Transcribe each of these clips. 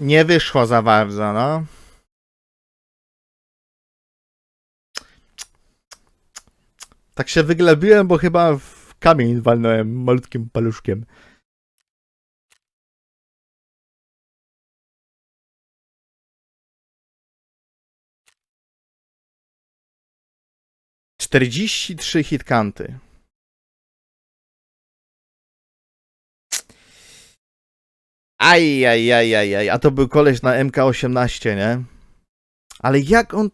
Nie wyszło za bardzo, no. Tak się wyglebiłem, bo chyba w kamień walnąłem malutkim paluszkiem. Czterdzieści trzy hitkanty. Aj, aj, aj, aj, a to był koleś na MK18, nie? Ale jak on...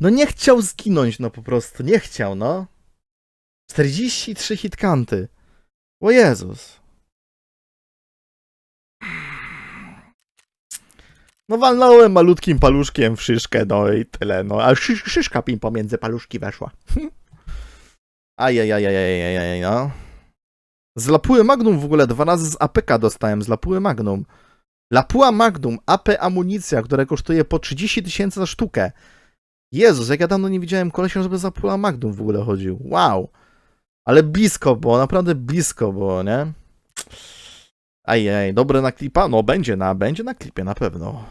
No nie chciał zginąć, no po prostu, nie chciał, no. 43 hitkanty. O Jezus. No walnąłem malutkim paluszkiem w no i tyle, no. A szysz, szyszka mi pomiędzy paluszki weszła. Ajajajajajajaj, no. Z Lapuły Magnum w ogóle dwa razy z APK dostałem, z Lapuły Magnum. Lapua Magnum, AP amunicja, która kosztuje po 30 tysięcy za sztukę. Jezus, jak ja dawno nie widziałem kolesia, żeby za Lapua Magnum w ogóle chodził. Wow. Ale blisko było, naprawdę blisko było, nie? Ajej, dobre na klipa? No będzie na, będzie na klipie, na pewno.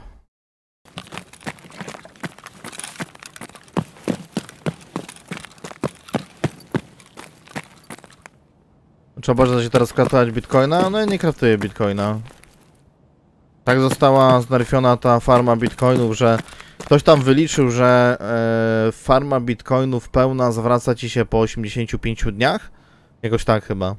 Trzeba bardzo się teraz kraftować bitcoina? No ja nie kraftuję bitcoina. Tak została znerfiona ta farma bitcoinów, że ktoś tam wyliczył, że e, farma bitcoinów pełna zwraca ci się po 85 dniach? Jakoś tak chyba.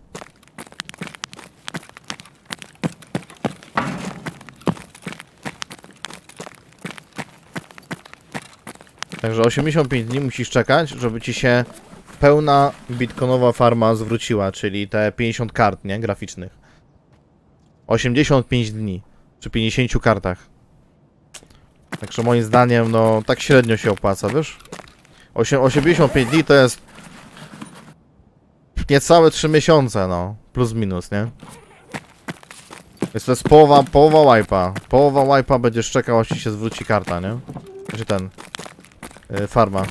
Także 85 dni musisz czekać, żeby ci się pełna bitcoinowa farma zwróciła, czyli te 50 kart, nie? Graficznych. 85 dni. Przy 50 kartach. Także moim zdaniem, no, tak średnio się opłaca, wiesz? Osiem- 85 dni to jest niecałe 3 miesiące, no. Plus minus, nie? Jest to jest połowa, połowa wipe'a. Połowa wipe'a będziesz czekał, aż ci się zwróci karta, nie? Znaczy ten. Yy, farma.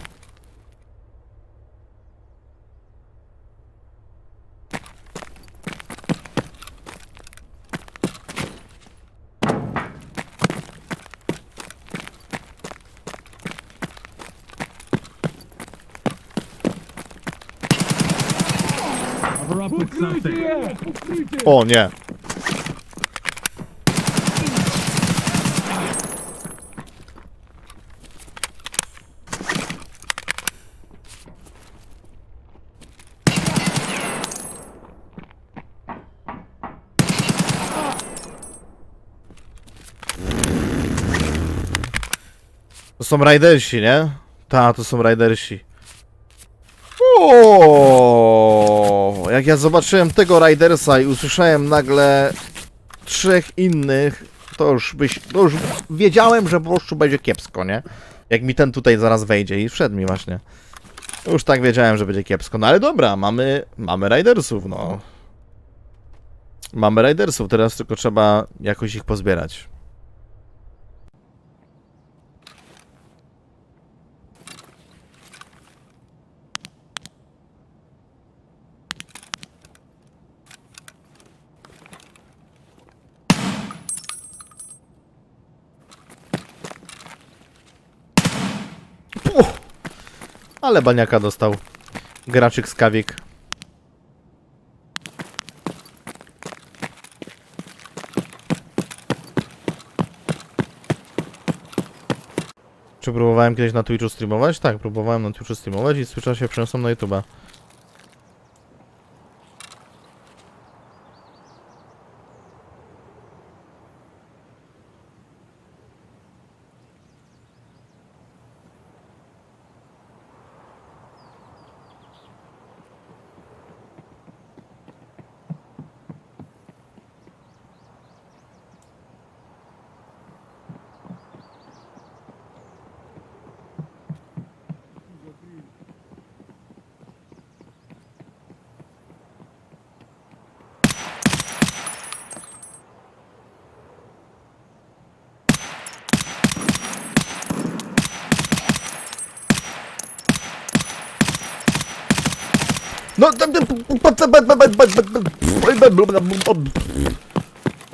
O nie. To są Ridersi, nie? Ta, to są Ridersi. Jak ja zobaczyłem tego Ridersa i usłyszałem nagle trzech innych, to już byś, to już wiedziałem, że po prostu będzie kiepsko, nie? Jak mi ten tutaj zaraz wejdzie i wszedł mi właśnie. Już tak wiedziałem, że będzie kiepsko. No ale dobra, mamy, mamy Ridersów, no. Mamy Ridersów, teraz tylko trzeba jakoś ich pozbierać. Ale baniaka dostał. Graczyk z kawik. Czy próbowałem kiedyś na Twitchu streamować? Tak, próbowałem na Twitchu streamować i z Twitcha się przeniosłem na YouTube'a. No,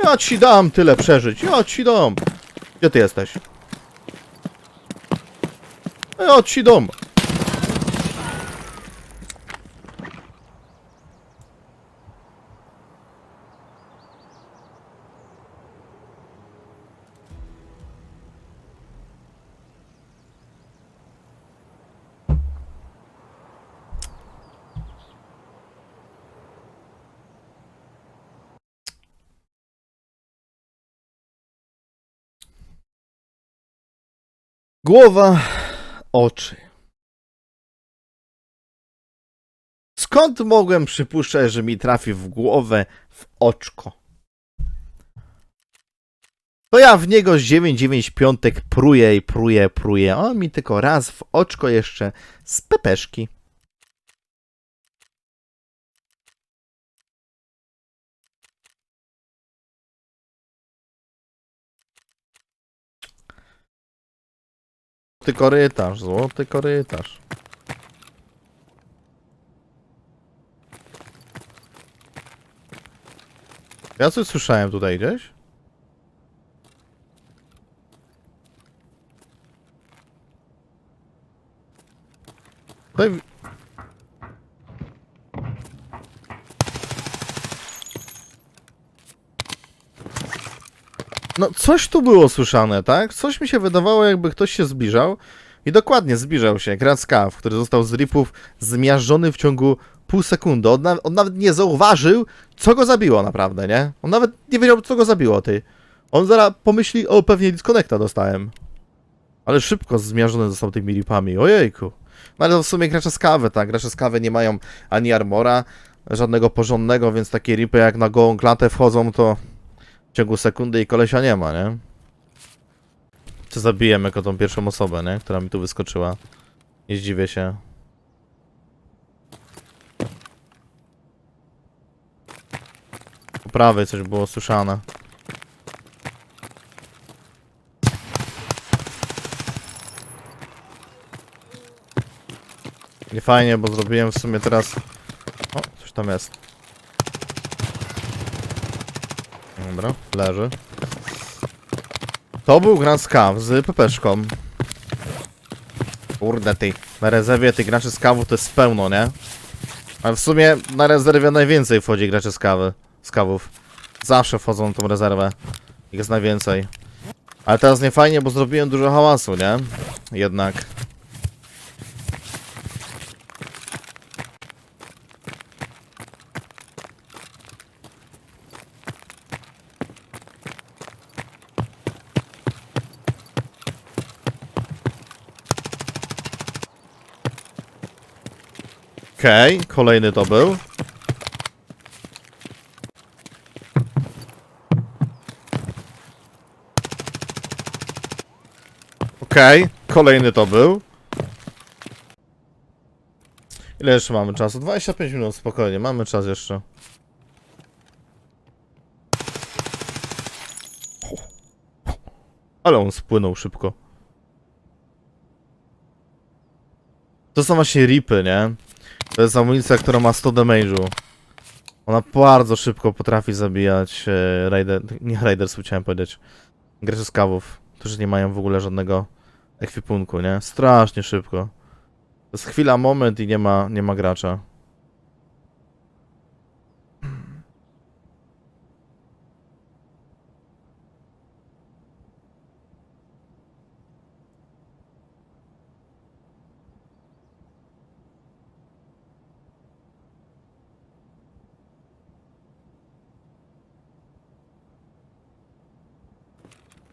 ja ci dam tyle przeżyć, ja ci dam. Gdzie ty jesteś? Ja ci dam. Głowa, oczy. Skąd mogłem przypuszczać, że mi trafi w głowę, w oczko? To ja w niego z 9-9 piątek pruję i pruję, pruję. On mi tylko raz w oczko jeszcze z pepeszki. Złoty korytarz, złoty korytarz. Ja coś słyszałem tutaj gdzieś? Tutaj... w- No, coś tu było słyszane, tak? Coś mi się wydawało, jakby ktoś się zbliżał. I dokładnie zbliżał się. Grant Scav, który został z ripów zmiażdżony w ciągu pół sekundy. On, na, on nawet nie zauważył, co go zabiło naprawdę, nie? On nawet nie wiedział, co go zabiło, ty. On zaraz pomyśli, o, pewnie disconnecta dostałem. Ale szybko zmiażdżony został tymi ripami. Ojejku. No ale to w sumie gracze z kawy, tak? Gracze z kawy nie mają ani armora, żadnego porządnego, więc takie ripy jak na gołą klatę wchodzą, to ciągu sekundy i kolesia nie ma, nie? Czy zabiłem jako tą pierwszą osobę, nie? Która mi tu wyskoczyła. Nie zdziwię się. Po prawej coś było słyszane. Nie fajnie, bo zrobiłem w sumie teraz... O, coś tam jest. Dobra, leży. To był Grand Scav z pepeszką. Kurde ty, na rezerwie tych graczy skawów to jest pełno, nie? Ale w sumie na rezerwie najwięcej wchodzi graczy skawy, skawów. Zawsze wchodzą na tą rezerwę. Ich jest najwięcej. Ale teraz nie fajnie, bo zrobiłem dużo hałasu, nie? Jednak. Okej, kolejny to był. Okej, kolejny to był. Ile jeszcze mamy czasu? 25 minut, spokojnie, mamy czas jeszcze. Ale on spłynął szybko. To są właśnie ripy, nie? To jest amunicja, która ma 100 damage'u. Ona bardzo szybko potrafi zabijać e, raider, nie raidersów chciałem powiedzieć, graczy skawów, którzy nie mają w ogóle żadnego ekwipunku, nie? Strasznie szybko. To jest chwila, moment i nie ma, nie ma gracza.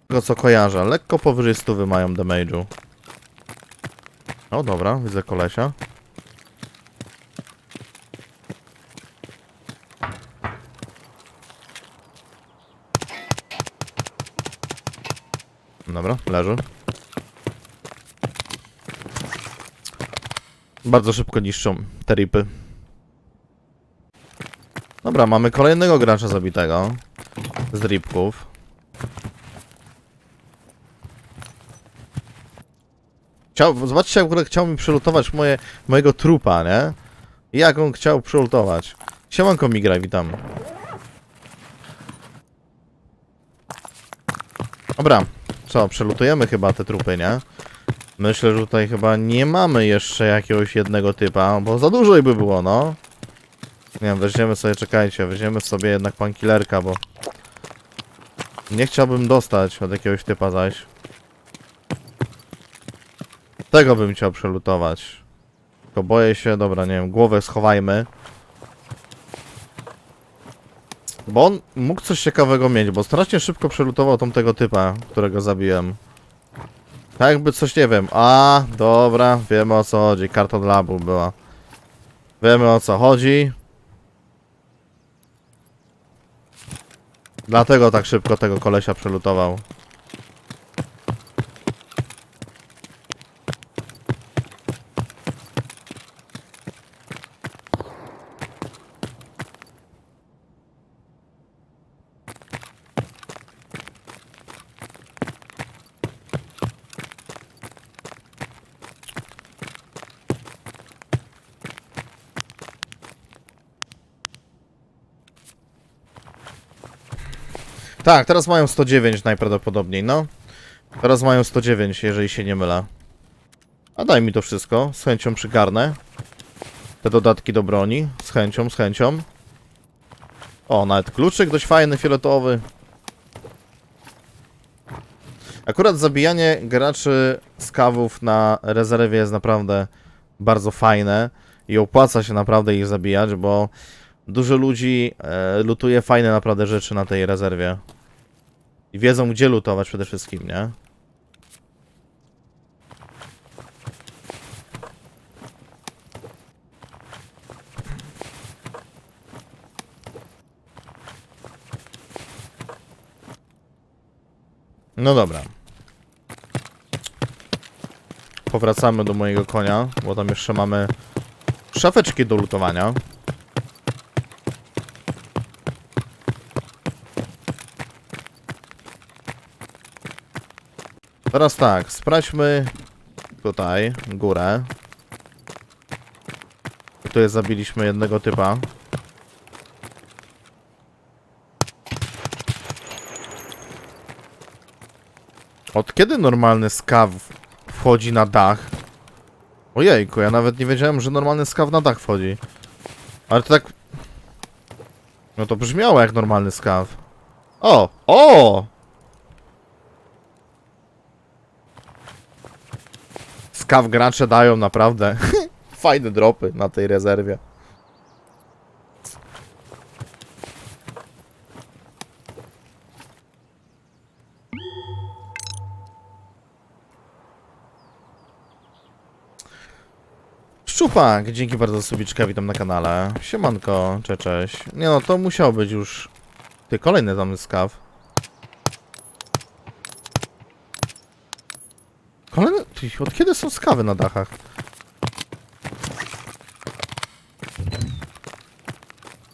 Tego co kojarzę, lekko powyżej 100 mają damage'u. O dobra, widzę kolesia. Dobra, leży. Bardzo szybko niszczą te ripy. Dobra, mamy kolejnego gracza zabitego. Z ripków. Chciał, zobaczcie, jak w ogóle chciał mi przelutować moje, mojego trupa, nie? Jak on chciał przelutować. Siemanko Migra, witam. Dobra, co, przelutujemy chyba te trupy, nie? Myślę, że tutaj chyba nie mamy jeszcze jakiegoś jednego typa, bo za dużo by było, no. Nie wiem, weźmiemy sobie, czekajcie, weźmiemy sobie jednak pankillerka, bo... Nie chciałbym dostać od jakiegoś typa zaś. Tego bym chciał przelutować. Tylko boję się, dobra, nie wiem, głowę schowajmy. Bo on mógł coś ciekawego mieć, bo strasznie szybko przelutował tą tego typa, którego zabiłem. Tak jakby coś, nie wiem. A, dobra, wiemy o co chodzi. Karta dla labu była. Wiemy o co chodzi. Dlatego tak szybko tego kolesia przelutował. Tak, teraz mają 109 najprawdopodobniej, no. Teraz mają 109, jeżeli się nie mylę. A daj mi to wszystko, z chęcią przygarnę. Te dodatki do broni, z chęcią, z chęcią. O, nawet kluczyk dość fajny, fioletowy. Akurat zabijanie graczy z kawów na rezerwie jest naprawdę bardzo fajne i opłaca się naprawdę ich zabijać, bo dużo ludzi e, lutuje fajne naprawdę rzeczy na tej rezerwie. I wiedzą gdzie lutować przede wszystkim, nie? No dobra. Powracamy do mojego konia, bo tam jeszcze mamy szafeczki do lutowania. Teraz tak, sprawdźmy tutaj górę. Tu zabiliśmy jednego typa. Od kiedy normalny skaw wchodzi na dach? Ojejku, ja nawet nie wiedziałem, że normalny skaw na dach wchodzi. Ale to tak... No to brzmiało jak normalny skaw. O! O! Skaw gracze dają naprawdę fajne dropy na tej rezerwie. Szczupak, dzięki bardzo subiczka, witam na kanale. Siemanko, cze, cześć. Nie no, to musiał być już... Ty, kolejny tam skaw. Kolejny... Od kiedy są skawy na dachach?